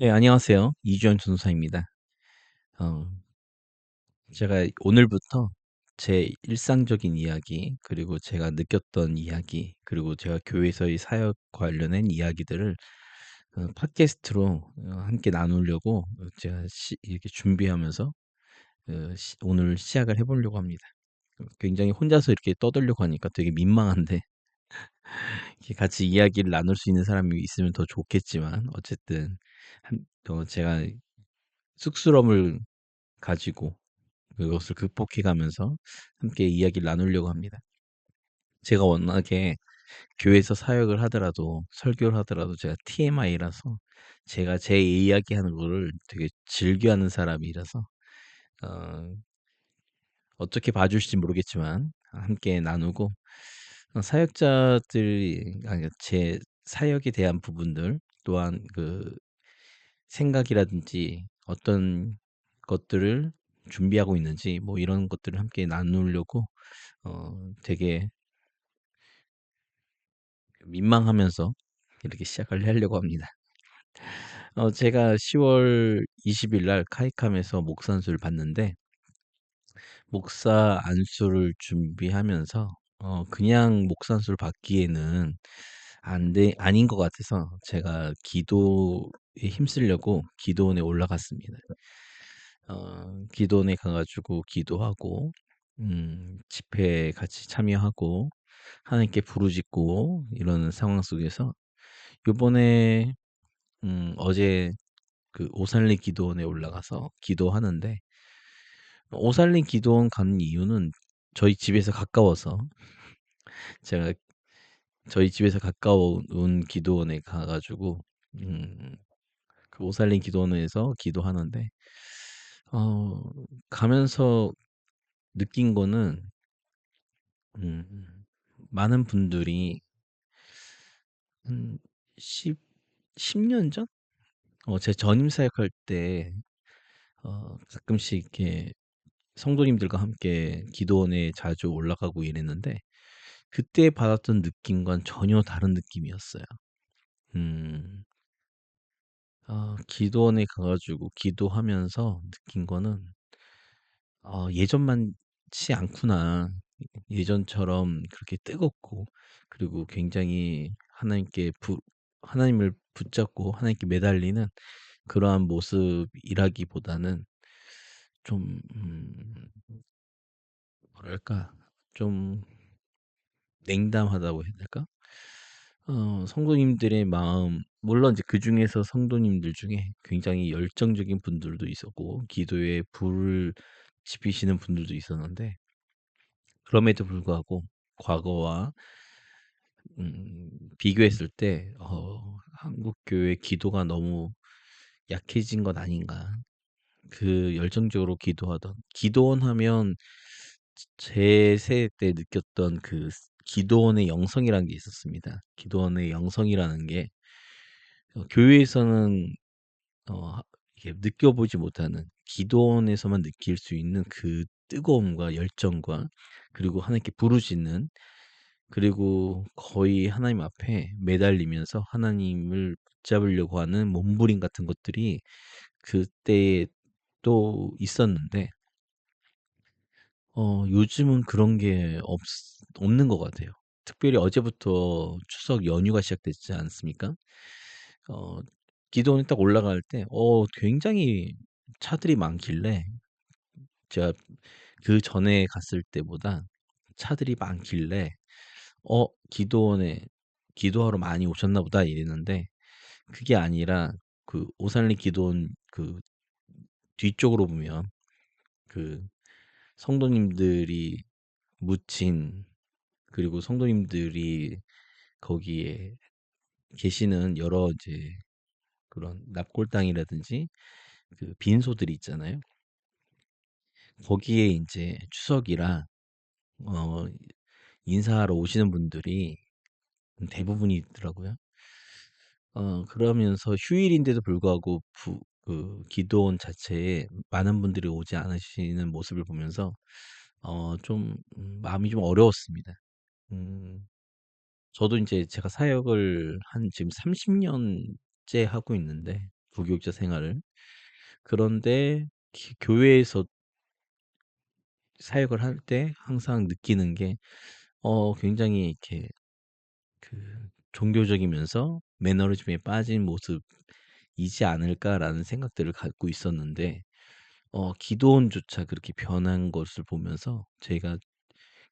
네, 안녕하세요. 이주연 전도사입니다. 어, 제가 오늘부터 제 일상적인 이야기, 그리고 제가 느꼈던 이야기, 그리고 제가 교회에서의 사역 관련된 이야기들을 어, 팟캐스트로 어, 함께 나누려고 어, 제가 시- 이렇게 준비하면서 어, 시- 오늘 시작을 해보려고 합니다. 어, 굉장히 혼자서 이렇게 떠들려고 하니까 되게 민망한데 같이 이야기를 나눌 수 있는 사람이 있으면 더 좋겠지만 어쨌든 한, 어, 제가 쑥스러움을 가지고 그것을 극복해 가면서 함께 이야기를 나누려고 합니다. 제가 워낙에 교회에서 사역을 하더라도 설교를 하더라도 제가 TMI라서 제가 제 이야기하는 거를 되게 즐겨하는 사람이라서 어, 어떻게 봐 주실지 모르겠지만 함께 나누고 어, 사역자들이 아니 제 사역에 대한 부분들 또한 그 생각이라든지 어떤 것들을 준비하고 있는지 뭐 이런 것들을 함께 나누려고 어 되게 민망하면서 이렇게 시작을 하려고 합니다. 어 제가 10월 20일 날 카이캄에서 목사 안수를 받는데 목사 안수를 준비하면서 어 그냥 목사 안수를 받기에는 안 돼 아닌 것 같아서 제가 기도에 힘쓰려고 기도원에 올라갔습니다. 어 기도원에 가 가지고 기도하고 음 집회에 같이 참여하고 하나님께 부르짖고 이러는 상황 속에서 요번에 음 어제 그 오살리 기도원에 올라가서 기도하는데 오살리 기도원 가는 이유는 저희 집에서 가까워서 제가 저희 집에서 가까운 기도원에 가 가지고 음 그 오살리 기도원에서 기도하는데 어 가면서 느낀 거는 음 많은 분들이 한십 10년 전? 어 제 전임 사역할 때 어 가끔씩 이렇게 성도님들과 함께 기도원에 자주 올라가고 이랬는데 그때 받았던 느낌과는 전혀 다른 느낌이었어요. 음. 아 기도원에 가 가지고 기도하면서 느낀 거는 아 '예전만치 않구나.' 예전처럼 그렇게 뜨겁고 그리고 굉장히 하나님께 부 하나님을 붙잡고 하나님께 매달리는 그러한 모습이라기보다는 좀 음 뭐랄까 좀 냉담하다고 해야 될까? 어 성도님들의 마음 물론 이제 그 중에서 성도님들 중에 굉장히 열정적인 분들도 있었고 기도에 불을 지피시는 분들도 있었는데 그럼에도 불구하고 과거와 음 비교했을 때 어 '한국 교회 기도가 너무 약해진 것 아닌가.' 그 열정적으로 기도하던 기도원 하면 제 세대 때 느꼈던 그 기도원의 영성이라는 게 있었습니다. 기도원의 영성이라는 게어 교회에서는 어 느껴보지 못하는 기도원에서만 느낄 수 있는 그 뜨거움과 열정과 그리고 하나님께 부르짖는 그리고 거의 하나님 앞에 매달리면서 하나님을 붙잡으려고 하는 몸부림 같은 것들이 그때에 또 있었는데 어 요즘은 그런 게 없 없는 것 같아요. 특별히 어제부터 추석 연휴가 시작됐지 않습니까? 어 기도원에 딱 올라갈 때 어 굉장히 차들이 많길래 제가 그전에 갔을 때보다 차들이 많길래 '어 기도원에 기도하러 많이 오셨나 보다.' 이랬는데 그게 아니라 그 오살리 기도원 그 뒤쪽으로 보면 그 성도님들이 묻힌 그리고 성도님들이 거기에 계시는 여러 이제 그런 납골당이라든지 그 빈소들이 있잖아요. 거기에 인제 추석이라 어 인사하러 오시는 분들이 대부분이 있더라고요. 어 그러면서 휴일인데도 불구하고 부 그 기도원 자체에 많은 분들이 오지 않으시는 모습을 보면서 어 좀 음 마음이 좀 어려웠습니다. 음 저도 인제 제가 사역을 한 지금 30 년째 하고 있는데 부교육자 생활을. 그런데 기 교회에서 사역을 할 때 항상 느끼는 게 어 굉장히 이렇게 그 '종교적이면서 매너리즘에 빠진 모습 이지 않을까.'라는 생각들을 갖고 있었는데 어 기도원조차 그렇게 변한 것을 보면서 제가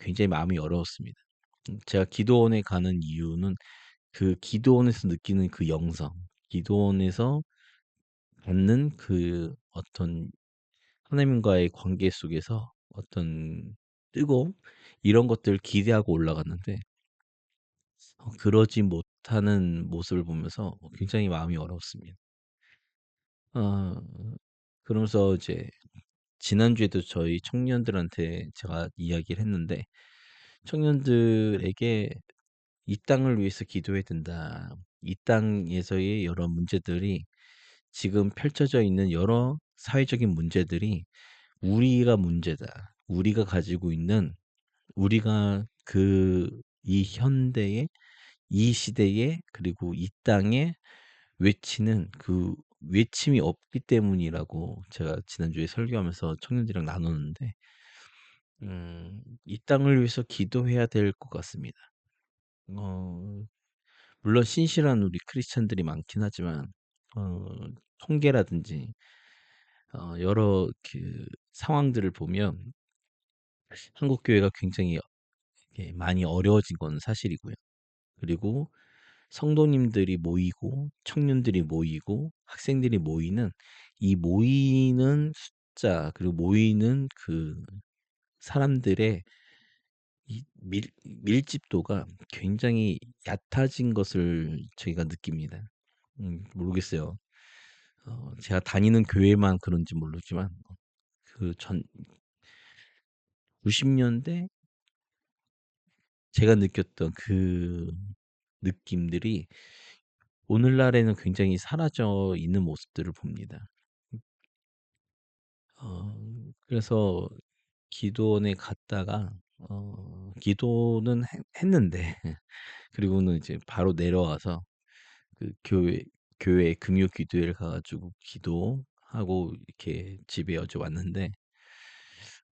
굉장히 마음이 어려웠습니다. 음 제가 기도원에 가는 이유는 그 기도원에서 느끼는 그 영성, 기도원에서 받는 그 어떤 하나님과의 관계 속에서 어떤 뜨거움 이런 것들을 기대하고 올라갔는데 어 그러지 못하는 모습을 보면서 어 굉장히 마음이 어려웠습니다. 어 그러면서 이제 지난주에도 저희 청년들한테 제가 이야기를 했는데 청년들에게 "이 땅을 위해서 기도해야 된다. 이 땅에서의 여러 문제들이 지금 펼쳐져 있는 여러 사회적인 문제들이 우리가 문제다. 우리가 가지고 있는 우리가 그 이 현대의 이 시대에 그리고 이 땅에 외치는 그 외침이 없기 때문이라고 제가 지난주에 설교하면서 청년들이랑 나눴는데 음 이 땅을 위해서 기도해야 될 것 같습니다. 어 물론 신실한 우리 크리스찬들이 많긴 하지만 어 통계라든지 어 여러 그 상황들을 보면 한국 교회가 굉장히 많이 어려워진 건 사실이고요. 그리고 성도님들이 모이고 청년들이 모이고 학생들이 모이는 이 모이는 숫자 그리고 모이는 그 사람들의 이 밀 밀집도가 굉장히 얕아진 것을 저희가 느낍니다. 음 모르겠어요. 어 제가 다니는 교회만 그런지 모르지만 그 전 90 년대 제가 느꼈던 그 느낌들이 오늘날에는 굉장히 사라져 있는 모습들을 봅니다. 어 그래서 기도원에 갔다가 어 기도는 했 했는데 그리고는 이제 바로 내려와서 그 교회 교회 금요 기도회를 가 가지고 기도하고 이렇게 집에 어제 왔는데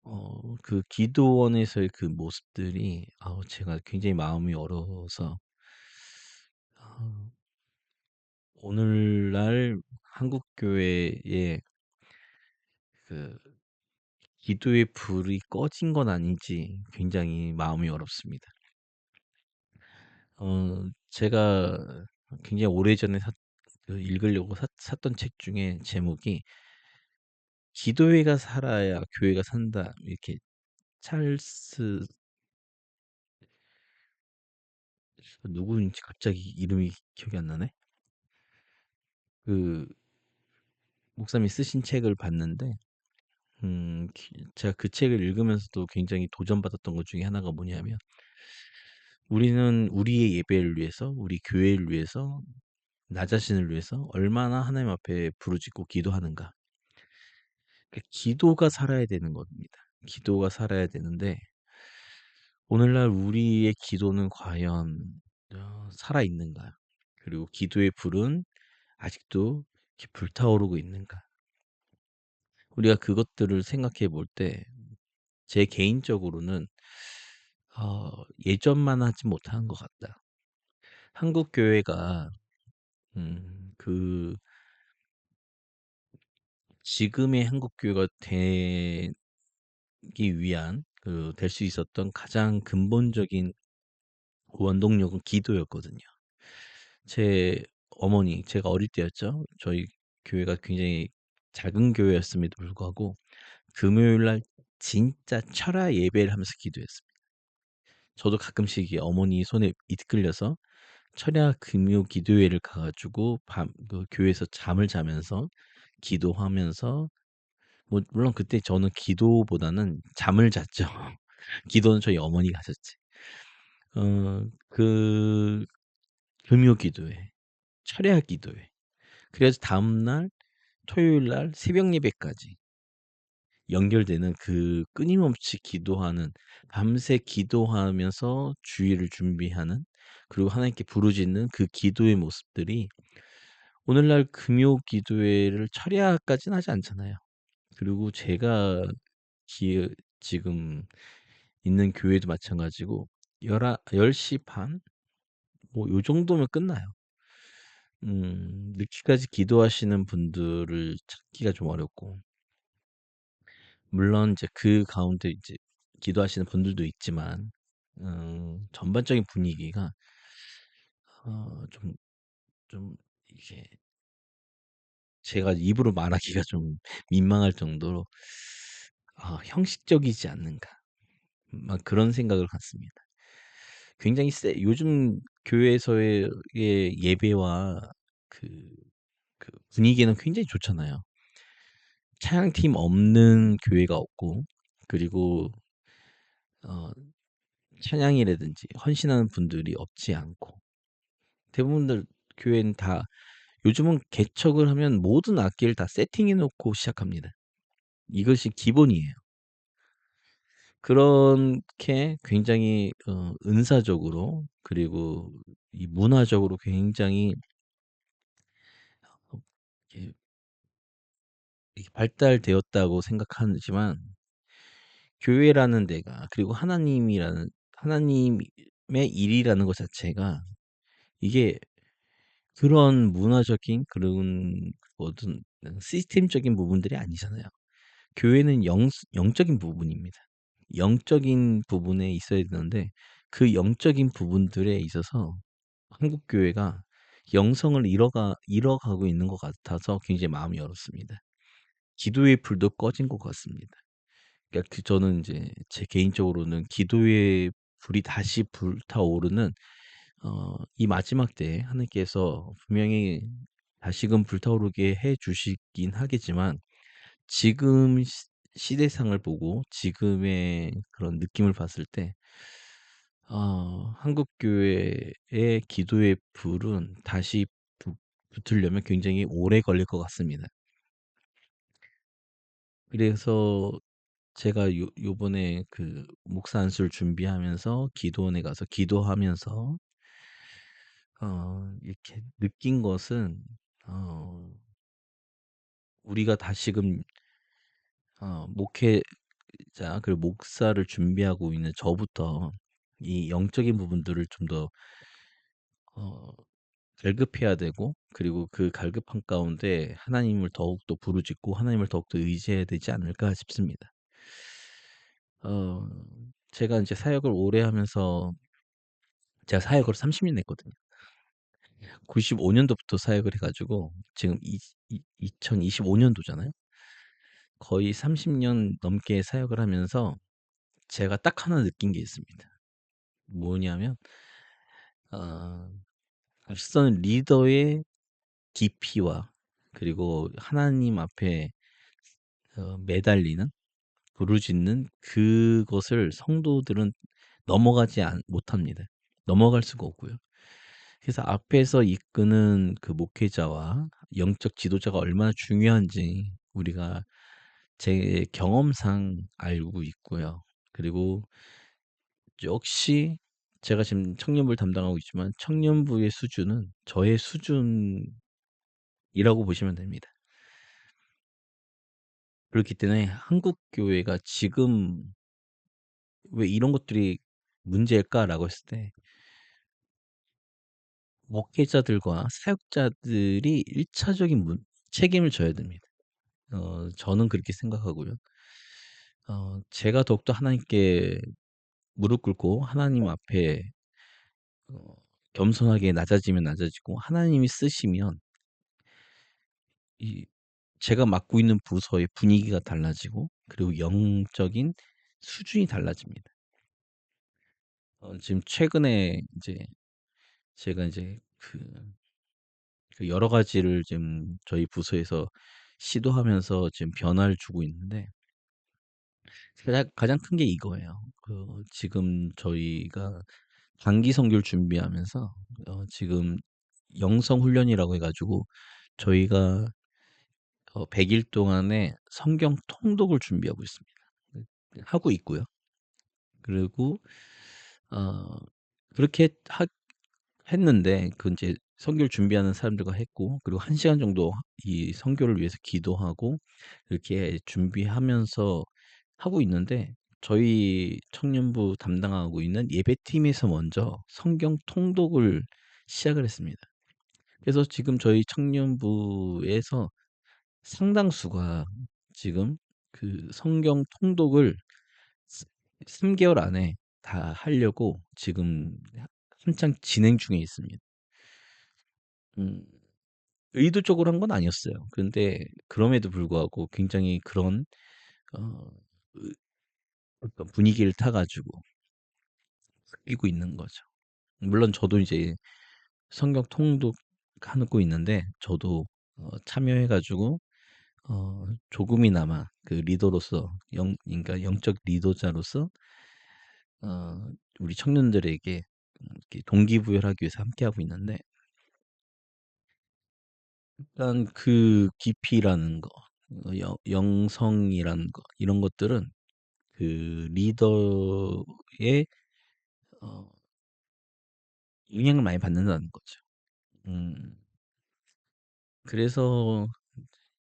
어 그 기도원에서의 그 모습들이 아우 제가 굉장히 마음이 어려워서 아 오늘날 한국 교회에 그 기도의 불이 꺼진 건 아닌지 굉장히 마음이 어렵습니다. 어 제가 굉장히 오래전에 샀 그 읽으려고 샀 샀던 책 중에 제목이 기도회가 살아야 교회가 산다. 이렇게 찰스 누구인지 갑자기 이름이 기억이 안 나네. 그 목사님이 쓰신 책을 봤는데 음 기 제가 그 책을 읽으면서도 굉장히 도전받았던 것 중에 하나가 뭐냐면 우리는 우리의 예배를 위해서 우리 교회를 위해서 나 자신을 위해서 얼마나 하나님 앞에 부르짖고 기도하는가. 그 기도가 살아야 되는 겁니다. 기도가 살아야 되는데 오늘날 우리의 기도는 과연 어 살아 있는가? 그리고 기도의 불은 아직도 불타오르고 있는가? 우리가 그것들을 생각해 볼 때 제 개인적으로는 어 '예전만 하지 못한 것 같다.' 한국 교회가 음 그 지금의 한국 교회가 되기 위한 그 될 수 있었던 가장 근본적인 원동력은 기도였거든요. 제 어머니 제가 어릴 때였죠. 저희 교회가 굉장히 작은 교회였음에도 불구하고 금요일 날 진짜 철야 예배를 하면서 기도했습니다. 저도 가끔씩 어머니 손에 이끌려서 철야 금요 기도회를 가 가지고 밤 그 교회에서 잠을 자면서 기도하면서 뭐 물론 그때 저는 기도보다는 잠을 잤죠. 기도는 저희 어머니가 하셨지. 어 그 금요 기도회, 철야 기도회. 그래서 다음날 토요일 날 새벽 예배까지 연결되는 그 끊임없이 기도하는 밤새 기도하면서 주일을 준비하는 그리고 하나님께 부르짖는 그 기도의 모습들이 오늘날 금요 기도회를 철야까지는 하지 않잖아요. 그리고 제가 기 지금 있는 교회도 마찬가지고 열아 10:30뭐요 정도면 끝나요. 음 늦게까지 기도하시는 분들을 찾기가 좀 어렵고 물론 이제 그 가운데 이제 기도하시는 분들도 있지만 음 전반적인 분위기가 어 좀 좀 이게 제가 입으로 말하기가 좀 민망할 정도로 아 '형식적이지 않는가.' 막 그런 생각을 갖습니다. 굉장히 세 요즘 교회에서의 의 예배와 그 그 분위기는 굉장히 좋잖아요. 찬양팀 없는 교회가 없고 그리고 어 찬양이라든지 헌신하는 분들이 없지 않고 대부분들 교회는 다 요즘은 개척을 하면 모든 악기를 다 세팅해 놓고 시작합니다. 이것이 기본이에요. 그렇게 굉장히 어 은사적으로 그리고 이 문화적으로 굉장히 어 발달되었다고 생각하지만 교회라는 데가 그리고 하나님이라는 하나님의 일이라는 것 자체가 이게 그런 문화적인 그런 모든 시스템적인 부분들이 아니잖아요. 교회는 영 영적인 부분입니다. 영적인 부분에 있어야 되는데 그 영적인 부분들에 있어서 한국 교회가 영성을 잃어가 잃어가고 있는 것 같아서 굉장히 마음이 어렵습니다. 기도의 불도 꺼진 것 같습니다. 그러니까 그 저는 이제 제 개인적으로는 기도의 불이 다시 불타오르는 어 이 마지막 때에 하나님께서 분명히 다시금 불타오르게 해 주시긴 하겠지만 지금 시 시대상을 보고 지금의 그런 느낌을 봤을 때 어 한국 교회의 기도의 불은 다시 붙 붙으려면 굉장히 오래 걸릴 것 같습니다. 그래서 제가 요 요번에 그 목사 안수를 준비하면서 기도원에 가서 기도하면서 어 이렇게 느낀 것은 어 우리가 다시금 어 목회자 그리고 목사를 준비하고 있는 저부터 이 영적인 부분들을 좀 더 어 갈급해야 되고 그리고 그 갈급한 가운데 하나님을 더욱더 부르짖고 하나님을 더욱더 의지해야 되지 않을까 싶습니다. 어 제가 인제 사역을 오래 하면서 제가 사역을 30년 했거든요. 95 년도부터 사역을 해 가지고 지금 이 이 2025 년도잖아요. 거의 30년 넘게 사역을 하면서 제가 딱 하나 느낀 게 있습니다. 뭐냐면 어 앞선 리더의 깊이와 그리고 하나님 앞에 어 매달리는 부르짖는 그것을 성도들은 넘어가지 않 못합니다. 넘어갈 수가 없고요. 그래서 앞에서 이끄는 그 목회자와 영적 지도자가 얼마나 중요한지 우리가 제 경험상 알고 있고요. 그리고 역시 제가 지금 청년부를 담당하고 있지만 청년부의 수준은 저의 수준이라고 보시면 됩니다. 그렇기 때문에 한국 교회가 지금 '왜 이런 것들이 문제일까?'라고 했을 때 목회자들과 사역자들이 1 차적인 문 책임을 져야 됩니다. 어 저는 그렇게 생각하고요. 어 제가 더욱더 하나님께 무릎 꿇고 하나님 앞에 어 겸손하게 낮아지면 낮아지고 하나님이 쓰시면 이 제가 맡고 있는 부서의 분위기가 달라지고 그리고 영적인 수준이 달라집니다. 어 지금 최근에 이제 제가 이제 그 그 여러 가지를 지금 저희 부서에서 시도하면서 지금 변화를 주고 있는데 가장 가장 큰 게 이거예요. 그 지금 저희가 단기 선교를 준비하면서 어 지금 영성 훈련이라고 해 가지고 저희가 어 100일 동안의 성경 통독을 준비하고 있습니다. 네 하고 있고요. 그리고 어 그렇게 하 했는데 그 인제 선교를 준비하는 사람들과 했고 그리고 1 시간 정도 이 선교를 위해서 기도하고 이렇게 준비하면서 하고 있는데 저희 청년부 담당하고 있는 예배팀에서 먼저 성경 통독을 시작을 했습니다. 그래서 지금 저희 청년부에서 상당수가 지금 그 성경 통독을 3 개월 안에 다 하려고 지금 한창 진행 중에 있습니다. 음. 의도적으로 한 건 아니었어요. 그런데 그럼에도 불구하고 굉장히 그런 어의 어떤 분위기를 타 가지고 바뀌고 있는 거죠. 물론 저도 이제 성경 통독 하고 있는데 저도 어 참여해 가지고 어 조금이나마 그 리더로서 영 그러니까 영적 리더자로서 어 우리 청년들에게 동기부여를 하기 위해서 함께하고 있는데 일단 그 깊이라는 거 어 영 영성이라는 거 이런 것들은 그 리더의 어 영향을 많이 받는다는 거죠. 음. 그래서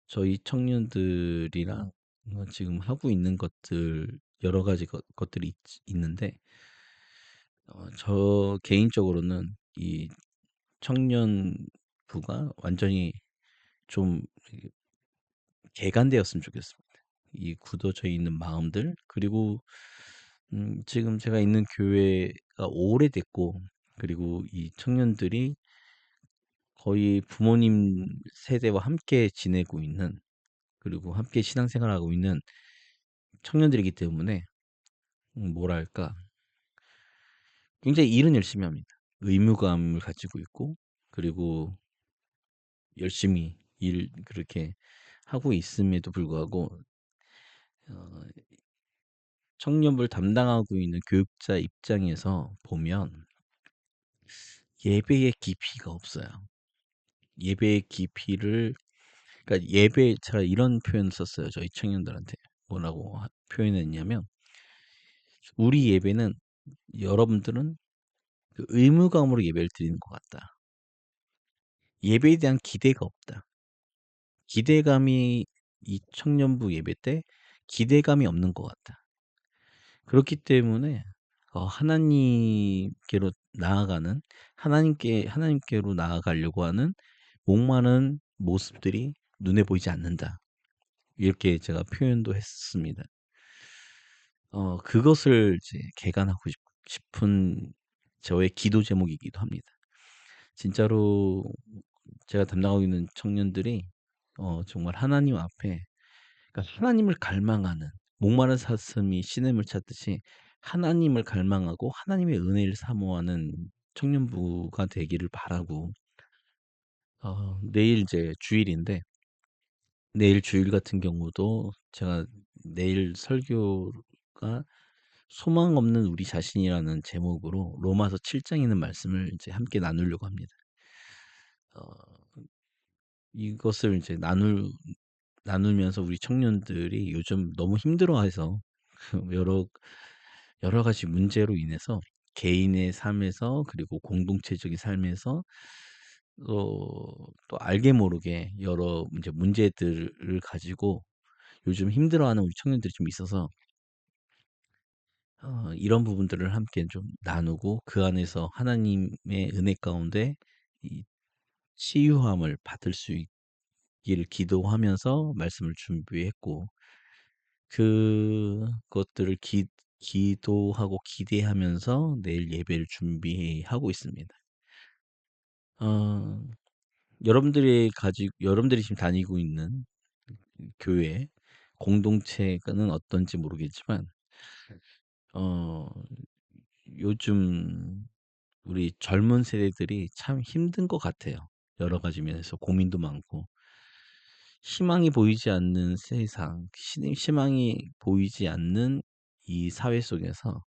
저희 청년들이랑 어 지금 하고 있는 것들 여러 가지 것 것들이 있 있는데 어 저 개인적으로는 이 청년 부가 완전히 좀이 개간되었으면 좋겠습니다. 이 굳어져 있는 마음들 그리고 음 지금 제가 있는 교회가 오래됐고 그리고 이 청년들이 거의 부모님 세대와 함께 지내고 있는 그리고 함께 신앙생활하고 있는 청년들이기 때문에 음 뭐랄까 굉장히 일은 열심히 합니다. 의무감을 가지고 있고 그리고 열심히 일 그렇게 하고 있음에도 불구하고 어 청년부를 담당하고 있는 교육자 입장에서 보면 예배의 깊이가 없어요. 예배의 깊이를 그러니까 예배 제가 이런 표현을 썼어요. 저희 청년들한테. 뭐라고 하 표현했냐면 "우리 예배는 여러분들은 그 의무감으로 예배를 드리는 것 같다." " 예배에 대한 기대가 없다." "기대감이 이 청년부 예배 때 기대감이 없는 것 같다." 그렇기 때문에 어 하나님께로 나아가는 하나님께 하나님께로 나아가려고 하는 목마른 모습들이 눈에 보이지 않는다. 이렇게 제가 표현도 했습니다. 어 그것을 이제 개간하고 싶 싶은 저의 기도 제목이기도 합니다. 진짜로 제가 담당하고 있는 청년들이 어 정말 하나님 앞에 그러니까 하나님을 갈망하는 목마른 사슴이 시냇물 찾듯이 하나님을 갈망하고 하나님의 은혜를 사모하는 청년부가 되기를 바라고 어 내일 이제 주일인데 내일 주일 같은 경우도 제가 내일 설교가 "소망 없는 우리 자신이라는 제목으로 로마서 7 장에 있는 말씀을 이제 함께 나누려고 합니다. 어 이것을 이제 나눌 나누면서 우리 청년들이 요즘 너무 힘들어해서 여러 여러 가지 문제로 인해서 개인의 삶에서 그리고 공동체적인 삶에서 어또 알게 모르게 여러 이제 문제들을 가지고 요즘 힘들어하는 우리 청년들이 좀 있어서 어 이런 부분들을 함께 좀 나누고 그 안에서 하나님의 은혜 가운데 이 치유함을 받을 수 있기를 기도하면서 말씀을 준비했고 그것들을 기 기도하고 기대하면서 내일 예배를 준비하고 있습니다. 어 여러분들이 가지 여러분들이 지금 다니고 있는 교회 공동체가는 어떤지 모르겠지만 어 요즘 우리 젊은 세대들이 참 힘든 것 같아요. 여러 가지 면에서 고민도 많고. 희망이 보이지 않는 세상, 시 희망이 보이지 않는 이 사회 속에서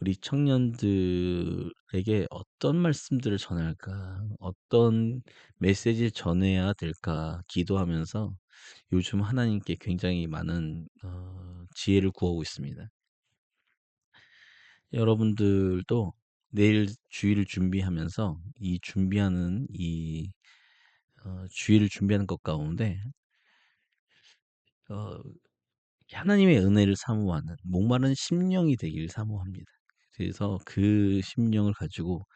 우리 청년들에게 어떤 말씀들을 전할까? 어떤 메시지를 전해야 될까? 기도하면서 요즘 하나님께 굉장히 많은 어 지혜를 구하고 있습니다. 여러분들도 내일 주일을 준비하면서 이 준비하는 이 어 주일을 준비하는 것 가운데 어 하나님의 은혜를 사모하는 목마른 심령이 되기를 사모합니다. 그래서 그 심령을 가지고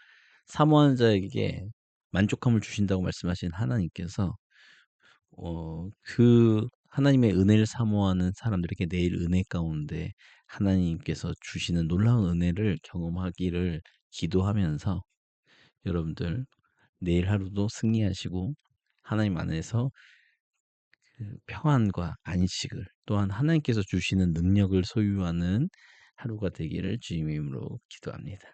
사모하는 자에게 만족함을 주신다고 말씀하신 하나님께서 어 그 하나님의 은혜를 사모하는 사람들에게 내일 은혜 가운데 하나님께서 주시는 놀라운 은혜를 경험하기를 기도하면서 여러분들 내일 하루도 승리하시고 하나님 안에서 그 평안과 안식을 또한 하나님께서 주시는 능력을 소유하는 하루가 되기를 주님의 이름으로 기도합니다.